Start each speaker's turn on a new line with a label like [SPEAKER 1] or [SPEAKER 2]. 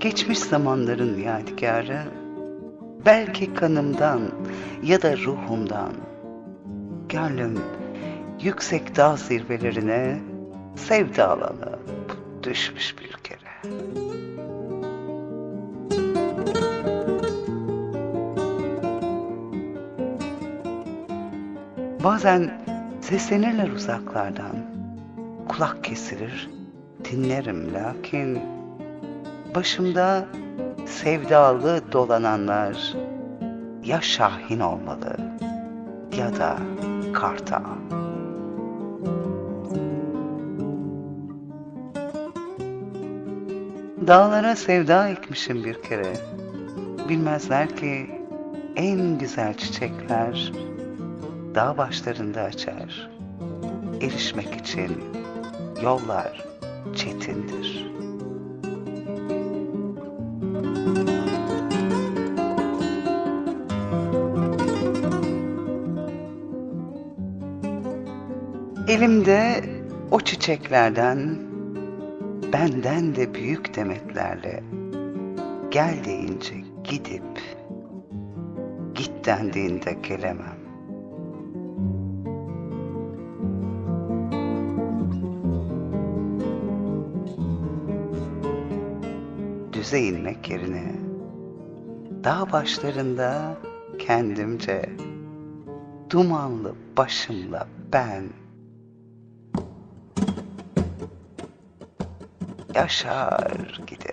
[SPEAKER 1] Geçmiş zamanların yadigarı, belki kanımdan ya da ruhumdan, gönlüm yüksek dağ zirvelerine sevdalanıp düşmüş bir kere. Bazen seslenirler uzaklardan, kulak kesilir, dinlerim. Lakin başımda sevdalı dolananlar ya Şahin olmalı ya da Kartal. Dağlara sevda ekmişim bir kere. Bilmezler ki en güzel çiçekler dağ başlarında açar. Erişmek için yollar çetindir. Elimde o çiçeklerden benden de büyük demetlerle gel deyince gidip git dendiğinde gelemem. Düze inmek yerine dağ başlarında kendimce dumanlı başımla ben yaşar gider.